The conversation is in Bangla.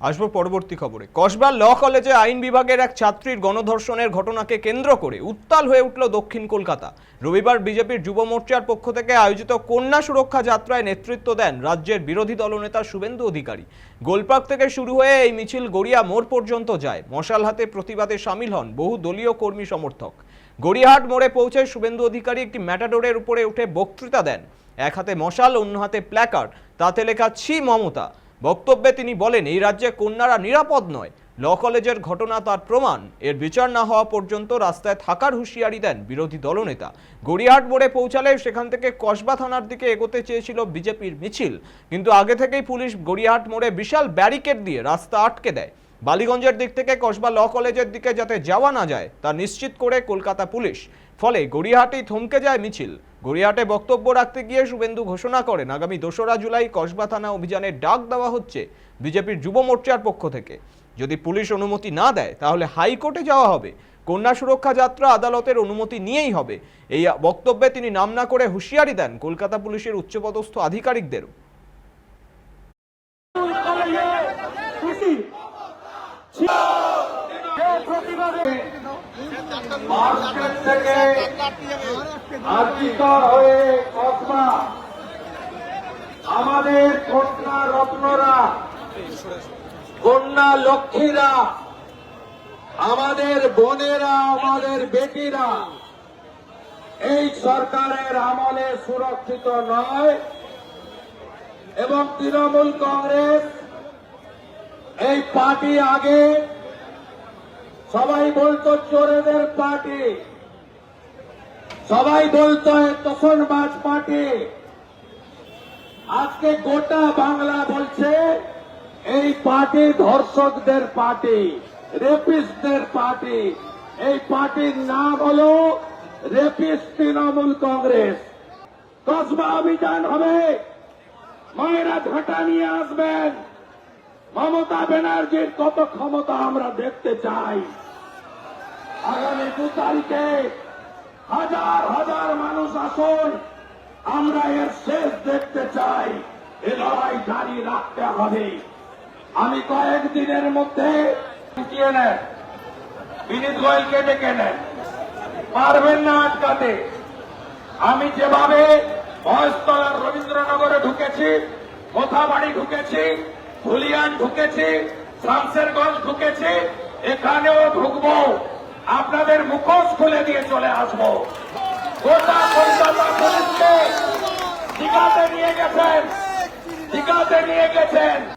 আসব পরবর্তী খবরে। কসবা ল কলেজে আইন বিভাগের এক ছাত্রীর গণধর্ষণের ঘটনাকে কেন্দ্র করে উত্তাল হয়ে উঠল দক্ষিণ কলকাতা। রবিবার বিজেপির যুব মোর্চার পক্ষ থেকে আয়োজিত কন্যা সুরক্ষা যাত্রায় নেতৃত্ব দেন রাজ্যের বিরোধী দলনেতা শুভেন্দু অধিকারী। গোলপাক থেকে শুরু হয়ে এই মিছিল গড়িয়া মোড় পর্যন্ত যায়। মশাল হাতে প্রতিবাদে সামিল হন বহু দলীয় কর্মী সমর্থক। গড়িয়াহাট মোড়ে পৌঁছে শুভেন্দু অধিকারী একটি ম্যাটাডোরের উপরে উঠে বক্তৃতা দেন। এক হাতে মশাল, অন্য হাতে প্ল্যাকার্ড। তাতে লেখা ছি মমতা। বক্তব্যে তিনি বলেন, এই রাজ্যে কন্যারা নিরাপদ নয়। ল কলেজের ঘটনা তার প্রমাণ। এর বিচার না হওয়া পর্যন্ত রাস্তায় থাকার হুঁশিয়ারি দেন বিরোধী দলনেতা। গড়িয়াহাট মোড়ে পৌঁছালে সেখান থেকে কসবা থানার দিকে এগোতে চেয়েছিল বিজেপির মিছিল। কিন্তু আগে থেকেই পুলিশ গড়িয়াহাট মোড়ে বিশাল ব্যারিকেড দিয়ে রাস্তা আটকে দেয়। বালিগঞ্জের দিক থেকে কসবা ল কলেজের দিকে যাতে যাওয়া না যায়, তা নিশ্চিত করে কলকাতা পুলিশ। ফলে গড়িয়াহাটেই থমকে যায় মিছিল। গড়িয়াহাটে বক্তব্য রাখতে গিয়ে শুভেন্দু ঘোষণা করেন, আগামী দোসরা জুলাই কসবা থানা অভিযানের ডাক দেওয়া হচ্ছে বিজেপির যুব মোর্চার পক্ষ থেকে। যদি পুলিশ অনুমতি না দেয়, তাহলে হাইকোর্টে যাওয়া হবে। কন্যা সুরক্ষা যাত্রা আদালতের অনুমতি নিয়েই হবে। এই বক্তব্যে তিনি নাম না করে হুঁশিয়ারি দেন কলকাতা পুলিশের উচ্চপদস্থ আধিকারিকদেরও। খুশি আমাদের কন্যা রত্নরা, কন্যা লক্ষ্মীরা, আমাদের বোনেরা, আমাদের বেটিরা, এই সরকারের আমলে সুরক্ষিত নয় এবং তৃণমূল কংগ্রেস এই পার্টি আগে সবাই বলতো চোরেদের পার্টি। সবাই বলতো তোষণবাজ পার্টি। আজকে গোটা বাংলা বলছে, এই পার্টি ধর্ষকদের পার্টি, রেপিস্টদের পার্টি। এই পার্টির নাম হলো রেপিস্ট তৃণমূল কংগ্রেস। কসবা অভিযান হবে। মায়েরা ঝাঁটা নিয়ে আসবেন। মমতা ব্যানার্জির কত ক্ষমতা আমরা দেখতে চাই। আগামী দু তারিখে হাজার হাজার মানুষ আসুন। আমরা এর শেষ দেখতে চাই। এ লড়াই জারি রাখতে হবে। আমি কয়েকদিনের মধ্যে বিনীত গোয়েলকে ডেকে নেন পারবেন না আটকাতে। আমি যেভাবে মহেশতলার রবীন্দ্রনগরে ঢুকেছি, কোথাবাড়ি ঢুকেছি, ধুলিয়ান ঢুকেছি, শামসেরগঞ্জ ঢুকেছি, এখানেও ঢুকবো। আপনাদের মুখোশ খুলে দিয়ে চলে আসব। গোটা কলকাতা পুলিশকে দীঘাতে নিয়ে গেছেন। দীঘাতে নিয়ে গেছেন।